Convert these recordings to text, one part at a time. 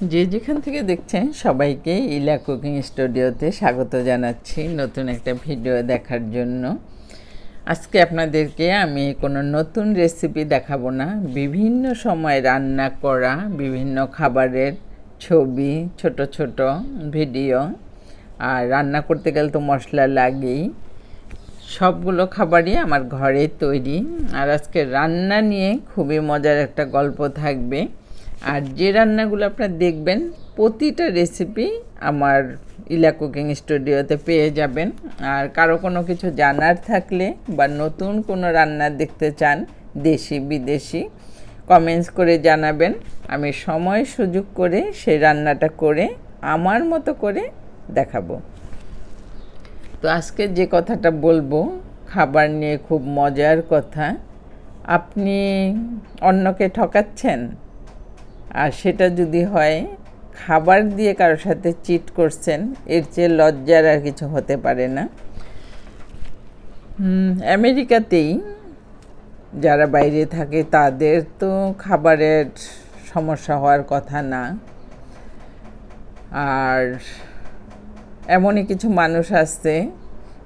যে যেখান থেকে দেখছেন, সবাইকে ইলা কুকিং স্টুডিওতে স্বাগত জানাচ্ছি নতুন একটা ভিডিও দেখার জন্য। আজকে আপনাদেরকে আমি কোনো নতুন রেসিপি দেখাবো না। বিভিন্ন সময় রান্না করা বিভিন্ন খাবারের ছবি, ছোট ছোট ভিডিও। আর রান্না করতে গেলে তো মশলা লাগেই। সবগুলো খাবারই আমার ঘরে তৈরি। আর আজকে রান্না নিয়ে খুবই মজার একটা গল্প থাকবে। আর যে রান্নাগুলো আপনারা দেখবেন, প্রতিটা রেসিপি আমার ইলা কুকিং স্টুডিওতে পেয়ে যাবেন। আর কারও কোনো কিছু জানার থাকলে বা নতুন কোনো রান্না দেখতে চান, দেশি, বিদেশি কমেন্টস করে জানাবেন। আমি সময়, সুযোগ করে সেই রান্নাটা করে, আমার মতো করে দেখাবো। তো আজকে যে কথাটা বলব, খাবার নিয়ে খুব মজার কথা। আপনি অন্যকে ঠকাচ্ছেন? আর সেটা যদি হয়, খাবার দিয়ে কারোর সাথে চিট করছেন, এর চেয়ে লজ্জার আর কিছু হতে পারে না। আমেরিকাতেই যারা বাইরে থাকে, তাদের তো খাবারের সমস্যা হওয়ার কথা না। আর এমনই কিছু মানুষ আছে,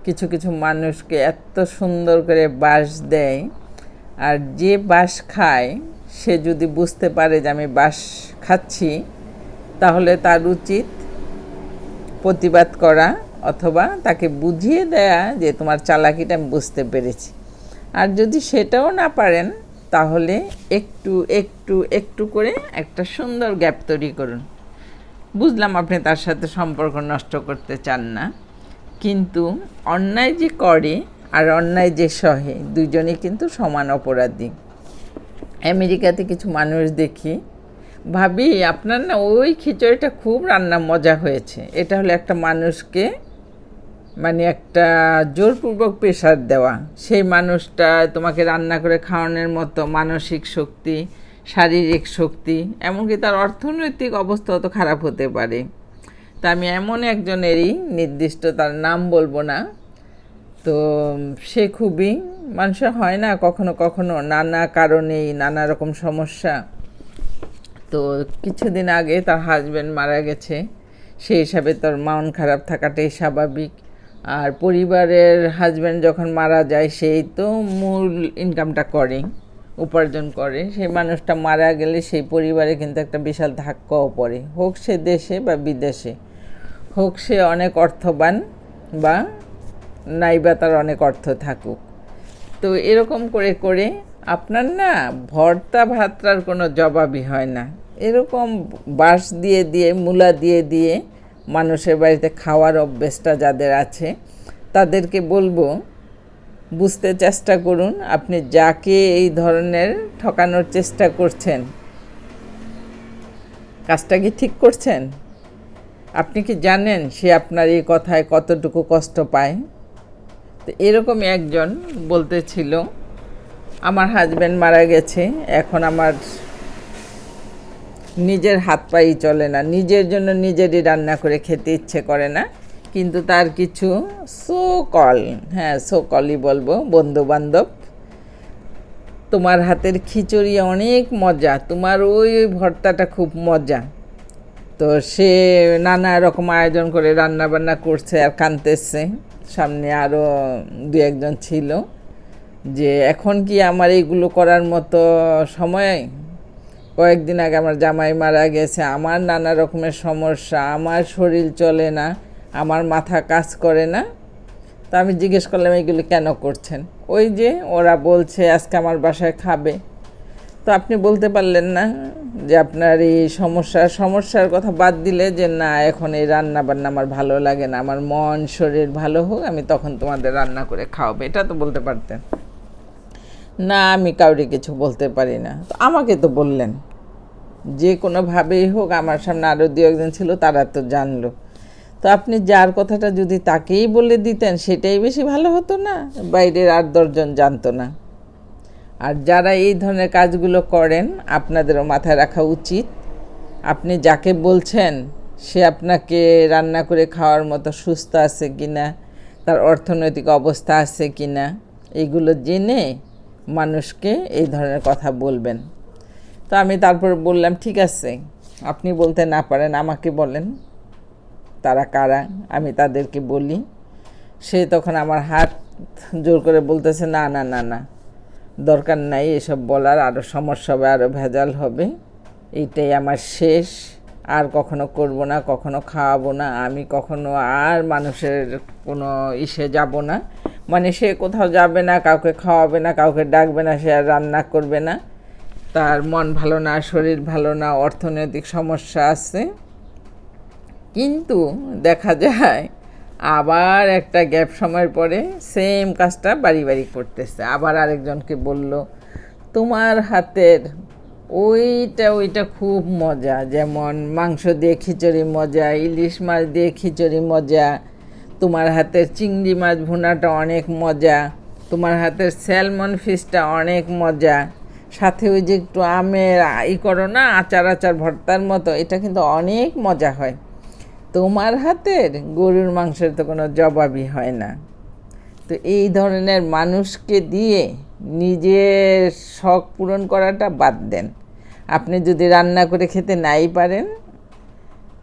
কিছু কিছু মানুষকে এত সুন্দর করে বাস দেয়, আর যে বাস খায় সে যদি বুঝতে পারে যে আমি বাস খাচ্ছি, তাহলে তার উচিত প্রতিবাদ করা অথবা তাকে বুঝিয়ে দেয়া যে তোমার চালাকিটা আমি বুঝতে পেরেছি। আর যদি সেটাও না পারেন, তাহলে একটু একটু একটু করে একটা সুন্দর গ্যাপ তৈরি করুন। বুঝলাম আপনি তার সাথে সম্পর্ক নষ্ট করতে চান না, কিন্তু অন্যায় যে করে আর অন্যায় যে সহে দুজনেই কিন্তু সমান অপরাধী। আমেরিকাতে কিছু মানুষ দেখি, ভাবি আপনার না ওই খিচুড়িটা খুব রান্না মজা হয়েছে। এটা হলো একটা মানুষকে মানে একটা জোরপূর্বক প্রেশার দেওয়া। সেই মানুষটা তোমাকে রান্না করে খাওয়ানোর মতো মানসিক শক্তি, শারীরিক শক্তি, এমনকি তার অর্থনৈতিক অবস্থা তো খারাপ হতে পারে। তা আমি এমন একজনেরই নির্দিষ্ট তার নাম বলব না। তো সে খুবই মানুষের হয় না কখনো কখনো নানা কারণেই নানা রকম সমস্যা। তো কিছুদিন আগে তার হাজব্যান্ড মারা গেছে। সেই হিসাবে তার মন খারাপ থাকাটাই স্বাভাবিক। আর পরিবারের হাজব্যান্ড যখন মারা যায়, সেই তো মূল ইনকামটা করে, উপার্জন করে। সেই মানুষটা মারা গেলে সেই পরিবারে কিন্তু একটা বিশাল ধাক্কাও পড়ে। হোক সে দেশে বা বিদেশে, হোক সে অনেক অর্থবান বা নাইবা তার অনেক অর্থ থাকুক। তো এরকম করে করে আপনার না ভর্তা ভাতটার কোনো জবাবই হয় না। এরকম বাঁশ দিয়ে দিয়ে, মূলা দিয়ে দিয়ে মানুষের বাড়িতে খাওয়ার অভ্যেসটা যাদের আছে, তাদেরকে বলব, বুঝতে চেষ্টা করুন আপনি যাকে এই ধরনের ঠকানোর চেষ্টা করছেন। কাজটা কি ঠিক করছেন? আপনি কি জানেন সে আপনার এই কথায় কতটুকু কষ্ট পায়? তো এরকম একজন বলতেছিল আমার হাজব্যান্ড মারা গেছে, এখন আমার নিজের হাত পাই চলে না, নিজের জন্য নিজেরই রান্না করে খেতে ইচ্ছে করে না। কিন্তু তার কিছু সো কল হ্যাঁ সো কলই বলব বন্ধু বান্ধব তোমার হাতের খিচুড়ি অনেক মজা, তোমার ওই ওই ভর্তাটা খুব মজা। তো সে নানা রকম আয়োজন করে রান্না বান্না করছে আর কানতেছে। সামনে আরও দু একজন ছিল, যে এখন কি আমার এইগুলো করার মতো সময়? কয়েকদিন আগে আমার জামাই মারা গেছে, আমার নানা রকমের সমস্যা, আমার শরীর চলে না, আমার মাথা কাজ করে না। তা আমি জিজ্ঞেস করলাম, এইগুলো কেন করছেন? ওই যে ওরা বলছে, আজকে আমার বাসায় খাবে। তো আপনি বলতে পারলেন না যে আপনার এই সমস্যার সমস্যার কথা বাদ দিলে যে না, এখন এই রান্না বান্না আমার ভালো লাগে না, আমার মন, শরীর ভালো হোক, আমি তখন তোমাদের রান্না করে খাওয়াবো। এটা তো বলতে পারতেন। না, আমি কাউরি কিছু বলতে পারি না। তো আমাকে তো বললেন। যে কোনোভাবেই হোক, আমার সামনে আরও দু একজন ছিল, তারা তো জানলো। তো আপনি যার কথাটা যদি তাকেই বলে দিতেন, সেটাই বেশি ভালো হতো না? বাইরের আর দশজন জানতো না। আর যারা এই ধরনের কাজগুলো করেন, আপনাদেরও মাথায় রাখা উচিত। আপনি যাকে বলছেন, সে আপনাকে রান্না করে খাওয়ার মতো সুস্থ আছে কি না তার অর্থনৈতিক অবস্থা আছে কি না এগুলো জেনে মানুষকে এই ধরনের কথা বলবেন। তো আমি তারপর বললাম, ঠিক আছে, আপনি বলতে না পারেন, আমাকে বলেন, তারা কারা, আমি তাদেরকে বলি। সে তখন আমার হাত জোর করে বলতেছে, না না না না। দরকার নাই, এসব বলার আরও সমস্যা হবে আরও ভেজাল হবে। এইটাই আমার শেষ। আর কখনো করব না, কখনো খাওয়াবো না। আমি কখনো আর মানুষের কোনো ইসে যাব না। মানে সে কোথাও যাবে না, কাউকে খাওয়াবে না, কাউকে ডাকবে না, সে আর রান্না করবে না। তার মন ভালো না, শরীর ভালো না, অর্থনৈতিক সমস্যা আছে। কিন্তু দেখা যায় আবার একটা গ্যাপ সময়ের পরে সেম কাজটা বাড়ি বাড়ি করতেছে। আবার আরেকজনকে বলল, তোমার হাতের ওইটা ওইটা খুব মজা। যেমন মাংস দিয়ে খিচুড়ি মজা, ইলিশ মাছ দিয়ে খিচুড়ি মজা, তোমার হাতের চিংড়ি মাছ ভুনাটা অনেক মজা, তোমার হাতের স্যালমন ফিশটা অনেক মজা। সাথে ওই যে একটু আমের ই করো না আচার আচার ভর্তার মতো, এটা কিন্তু অনেক মজা হয়। তোমার হাতের গরুর মাংসের তো কোনো জবাবই হয় না। তো এই ধরনের মানুষকে দিয়ে নিজের শখ পূরণ করাটা বাদ দেন। আপনি যদি রান্না করে খেতে নাই পারেন,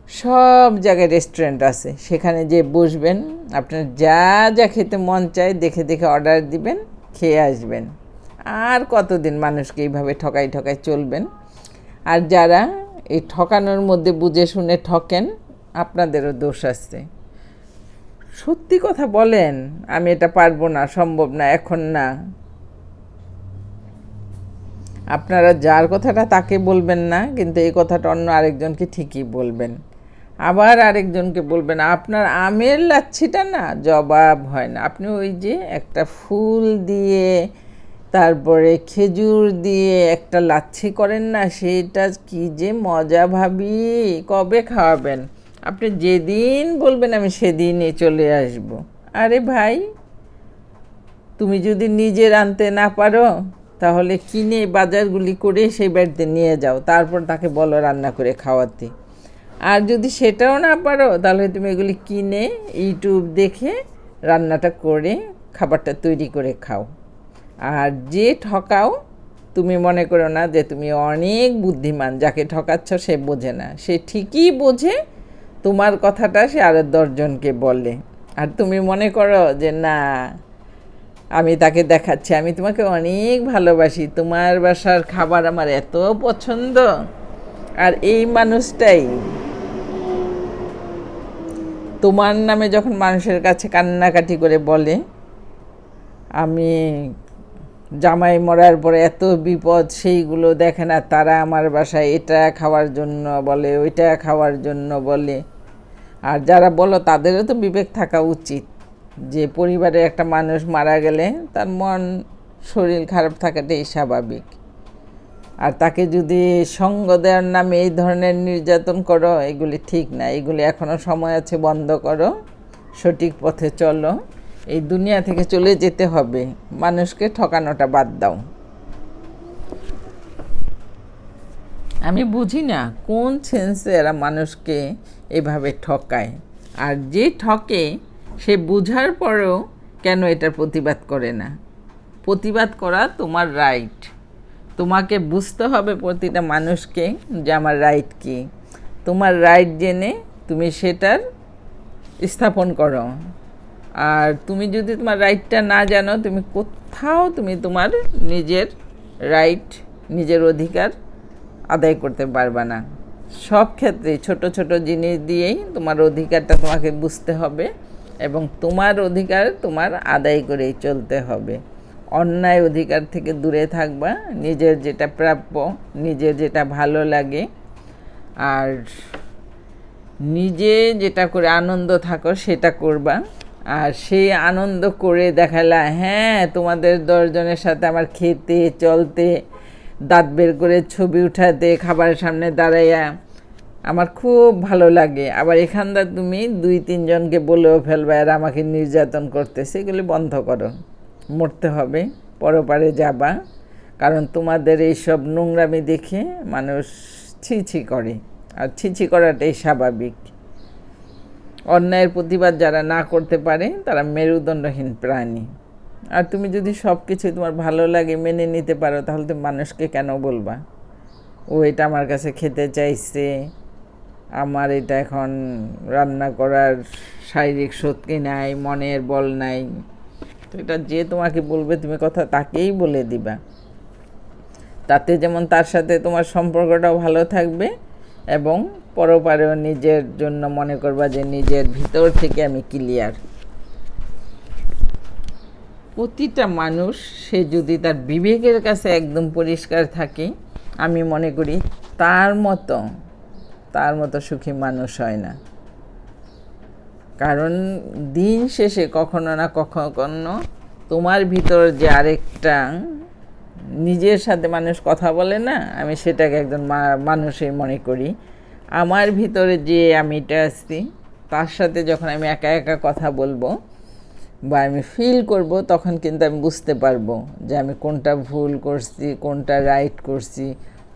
সব জায়গায় রেস্টুরেন্ট আছে। সেখানে যে বসবেন, আপনার যা যা খেতে মন চায় দেখে দেখে অর্ডার দিবেন, খেয়ে আসবেন। আর কতদিন মানুষকে এইভাবে ঠকাই ঠকাই চলবেন? আর যারা এই ঠকানোর মধ্যে বুঝে শুনে ঠকেন আপনাদেরও দোষ আছে। সত্যি কথা বলেন, আমি এটা পারব না, সম্ভব না, এখন না। আপনারা যার কথাটা তাকে বলবেন না, কিন্তু এই কথাটা অন্য আরেকজনকে ঠিকই বলবেন। আবার আরেকজনকে বলবেন, আপনার আমের লাচ্ছিটা না জবাব হয় না। আপনি ওই যে একটা ফুল দিয়ে, তারপরে খেজুর দিয়ে একটা লাচ্ছি করেন না, সেটা কি যে মজা ভাবি, কবে খাওয়াবেন? আপনি যেদিন বলবেন আমি সেদিনই চলে আসব। আরে ভাই, তুমি যদি নিজে আনতে না পারো, তাহলে কিনে বাজারগুলি করে সেই বাড়িতে নিয়ে যাও, তারপর তাকে বলো রান্না করে খাওয়াতে। আর যদি সেটাও না পারো, তাহলে তুমি এগুলি কিনে ইউটিউব দেখে রান্নাটা করে খাবারটা তৈরি করে খাও। আর যে ঠকাও, তুমি মনে করো না যে তুমি অনেক বুদ্ধিমান, যাকে ঠকাচ্ছ সে বোঝে না। সে ঠিকই বোঝে তোমার কথাটা সে আরও দশজনকে বলে। আর তুমি মনে করো যে, না, আমি তাকে দেখাচ্ছি, আমি তোমাকে অনেক ভালোবাসি, তোমার বাসার খাবার আমার এত পছন্দ। আর এই মানুষটাই তোমার নামে যখন মানুষের কাছে কান্নাকাটি করে বলে, আমি জামাই মরার পরে এত বিপদ, সেইগুলো দেখে না, তারা আমার বাসায় এটা খাওয়ার জন্য বলে, ওইটা খাওয়ার জন্য বলে। আর যারা বলো তাদেরও তো বিবেক থাকা উচিত যে পরিবারে একটা মানুষ মারা গেলে তার মন, শরীর খারাপ থাকাটাই স্বাভাবিক। আর তাকে যদি সঙ্গ দেওয়ার নামে এই ধরনের নির্যাতন করো, এগুলি ঠিক না। এগুলি এখনও সময় আছে, বন্ধ করো, সঠিক পথে চলো। এই দুনিয়া থেকে চলে যেতে হবে। মানুষকে ঠকানোটা বাদ দাও। আমি বুঝি না কোন সেন্সে এরা মানুষকে এভাবে ঠকায়। আর যে ঠকে, সে বুঝার পরেও কেন এটার প্রতিবাদ করে না? প্রতিবাদ করা তোমার রাইট তোমাকে বুঝতে হবে প্রতিটা মানুষকে যে আমার রাইট কী। তোমার রাইট জেনে তুমি সেটার স্থাপন করো। আর তুমি যদি তোমার রাইটটা না জানো, তুমি কোথাও তুমি তোমার নিজের রাইট নিজের অধিকার আদায় করতে পারবে না। সব ক্ষেত্রে ছোট ছোট জিনিস দিয়েই তোমার অধিকারটা তোমাকে বুঝতে হবে এবং তোমার অধিকার তোমার আদায় করেই চলতে হবে। অন্যায় অধিকার থেকে দূরে থাকবা, নিজের যেটা প্রাপ্য, নিজের যেটা ভালো লাগে। আর নিজে যেটা করে আনন্দ থাকো, সেটা করবা। আর সেই আনন্দ করে দেখালা হ্যাঁ তোমাদের দশজনের সাথে আমার খেতে, চলতে দাঁত বের করে ছবি উঠাতে খাবারের সামনে দাঁড়াইয়া আমার খুব ভালো লাগে। আবার এখানটা তুমি দুই তিনজনকে বলেও ফেলবে আর আমাকে নির্যাতন করতেছে, এগুলি বন্ধ করো। মরতে হবে, পরপারে যাবা। কারণ তোমাদের এইসব নোংরামি দেখে মানুষ ছিছি করে। আর ছিছি করাটাই স্বাভাবিক। অন্যায়ের প্রতিবাদ যারা না করতে পারে, তারা মেরুদণ্ডহীন প্রাণী। আর তুমি যদি সব কিছু তোমার ভালো লাগে মেনে নিতে পারো, তাহলে তুমি মানুষকে কেন বলবা? ও এটা আমার কাছে খেতে চাইছে, আমার এটা এখন রান্না করার শারীরিক শক্তি নাই, মনের বল নাই। তো এটা যে তোমাকে বলবে, তুমি কথা তাকেই বলে দিবা। তাতে যেমন তার সাথে তোমার সম্পর্কটাও ভালো থাকবে এবং পরপারেও নিজের জন্য মনে করবা যে নিজের ভিতর থেকে আমি ক্লিয়ার প্রতিটা মানুষ, সে যদি তার বিবেকের কাছে একদম পরিষ্কার থাকে, আমি মনে করি তার মতো তার মতো সুখী মানুষ হয় না। কারণ দিন শেষে কখনো না কখনো তোমার ভিতর যে আরেকটা নিজের সাথে মানুষ কথা বলে না, আমি সেটাকে একজন মানুষই মনে করি। আমার ভিতরে যে আমিটা আছি, তার সাথে যখন আমি একা একা কথা বলব বা আমি ফিল করব, তখন কিন্তু আমি বুঝতে পারব যে আমি কোনটা ভুল করছি, কোনটা রাইট করছি,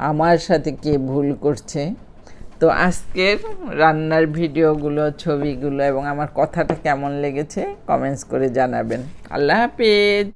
আমার সাথে কে ভুল করছে। তো আজকের রান্নার ভিডিওগুলো, ছবিগুলো এবং আমার কথাটা কেমন লেগেছে কমেন্টস করে জানাবেন। আল্লাহ হাফেজ!